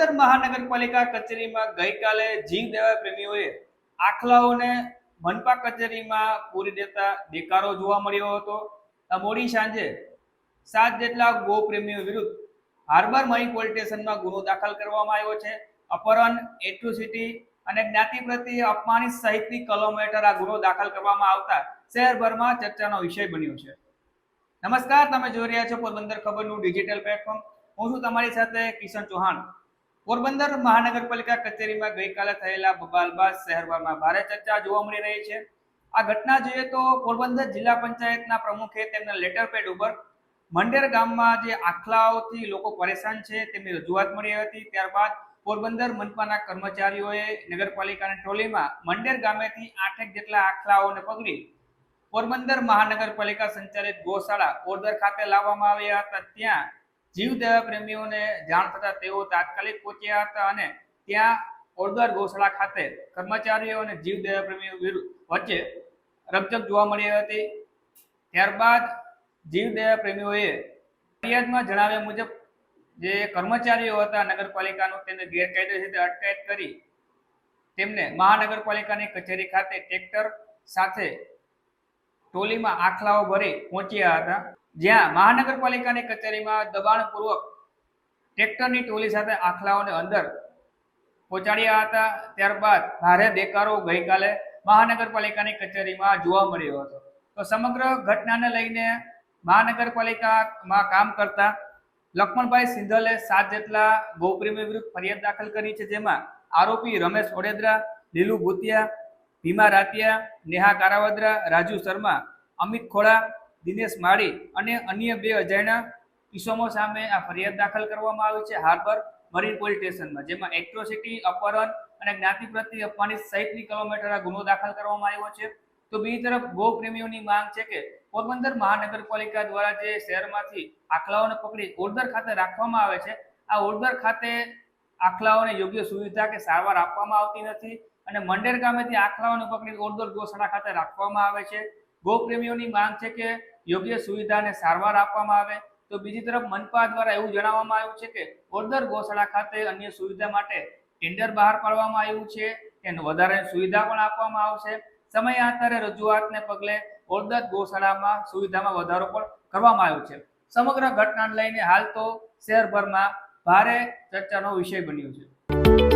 પોરબંદર મહાનગરપાલિકા કચેરીમાં ગઈકાલે જીવ દેવા પ્રેમીઓએ આખલાઓને મનપા કચેરીમાં પૂરી દેતા દેકારો જોવા મળ્યો હતો. મોડી સાંજે સાત જેટલા ગો પ્રેમીઓ વિરુદ્ધ હાર્બર મરી પોલીસ સ્ટેશનમાં ગુનો દાખલ કરવામાં આવ્યો છે. અપહરણ, એટ્રોસિટી અને જ્ઞાતિ પ્રત્યે અપમાનિત સહિતની કલમ હેઠળ આ ગુનો દાખલ કરવામાં આવતા શહેરભરમાં ચર્ચાનો વિષય બન્યો છે. નમસ્કાર, તમે જોઈ રહ્યા છો પોરબંદર ખબરનું ડિજિટલ પ્લેટફોર્મ. હું છું તમારી સાથે કિશન ચૌહાણ. પોરબંદર મહાનગરપાલિકા કચેરીમાં ગઈકાલે થયેલા બબાલ બાદ શહેરમાં ભારે ચર્ચા જોવા મળી રહી છે. આ ઘટના જોઈએ તો પોરબંદર જિલ્લા પંચાયતના પ્રમુખે તેમના લેટર પેડ ઉપર મંડેર ગામમાં જે આખલાઓથી લોકો પરેશાન છે તેમની રજૂઆત મળી હતી. ત્યારબાદ પોરબંદર મનપાના કર્મચારીઓએ નગરપાલિકાની ટ્રોલીમાં મંડેર ગામેથી આઠેક જેટલા આખલાઓને પકડી પોરબંદર મહાનગરપાલિકા સંચાલિત ગોશાળા ઓરદર ખાતે લાવવામાં આવ્યા હતા. ત્યાં જીવદયા પ્રેમીઓને જાણ થતા તેઓ તાત્કાલિક પહોંચ્યા હતા અને ત્યાં ઓરદર ગૌશાળા ખાતે કર્મચારીઓ અને જીવદયા પ્રેમીઓ વચ્ચે રકઝક જોવા મળી હતી. ત્યારબાદ જીવદયા પ્રેમીઓએ ફરિયાદમાં જણાવ્યા મુજબ જે કર્મચારીઓ હતા નગરપાલિકાનું તેને ગેરકાયદે રીતે અટકાયત કરી તેમને મહાનગરપાલિકાની કચેરી ખાતે ટ્રેક્ટર સાથે ટોલીમાં આખલાઓ ભરી પહોંચ્યા હતા. જ્યાં મહાનગરપાલિકાની કચેરીમાં દબાણપૂર્વક ટ્રેક્ટરની ટોલી સાથે આખલાઓને અંદર પહોંચાડ્યા હતા. ત્યારબાદ ભારે દેકારો ગઈકાલે મહાનગરપાલિકાની કચેરીમાં જોવા મળ્યો હતો. તો સમગ્ર ઘટનાને લઈને મહાનગરપાલિકામાં કામ કરતા લક્ષ્મણભાઈ સિંધલે સાત જેટલા ગૌપ્રેમી વિરુદ્ધ ફરિયાદ દાખલ કરી છે, જેમાં આરોપી રમેશ ઓડેદરા લીલુ ભૂતિયા, ભીમા રાતિયા, નેહા કારાવદ્રા, રાજુ શર્મા, અમિત ખોડા દિનેશ માળી અને અન્ય બે અજાણ્યા ઇસમો સામે આ ફરિયાદ દાખલ કરવામાં આવી છે. હાર્બર મરીન પોલીસ સ્ટેશનમાં, જેમાં એટ્રોસિટી, અપહરણ અને જ્ઞાતિ પ્રત્યે અપમાનિત સહિતની કિલોમીટર ગુનો દાખલ કરવામાં આવ્યો છે. તો બીજી તરફ ગો પ્રેમીઓની માંગ છે કે પોરબંદર મહાનગરપાલિકા દ્વારા જે શહેરમાંથી આખલાઓને પકડી ઓરદર ખાતે રાખવામાં આવે છે, આ ઓરદર ખાતે આખલાઓને યોગ્ય સુવિધા કે સારવાર આપવામાં આવતી નથી અને મંડેર ગામેથી આખલાઓને પકડી ઓરદર ગોશાળા ખાતે રાખવામાં આવે છે. ગો પ્રેમીઓની માંગ છે કે યોગ્ય સુવિધા અને સારવાર આપવામાં આવે, તો બીજી તરફ મનપા દ્વારા એવું જણાવવામાં આવ્યું છે કે ઓરદર ગોશાળા ખાતે અન્ય સુવિધા માટે ટેન્ડર બહાર પાડવામાં આવ્યું છે એનું વધારે સુવિધા પણ આપવામાં આવશે. સમયાંતરે રજૂઆતને પગલે ઓરદર ગોશાળામાં સુવિધામાં વધારો પણ કરવામાં આવ્યો છે. સમગ્ર ઘટનાને લઈને હાલ તો શહેરભરમાં ભારે ચર્ચાનો વિષય બન્યો છે.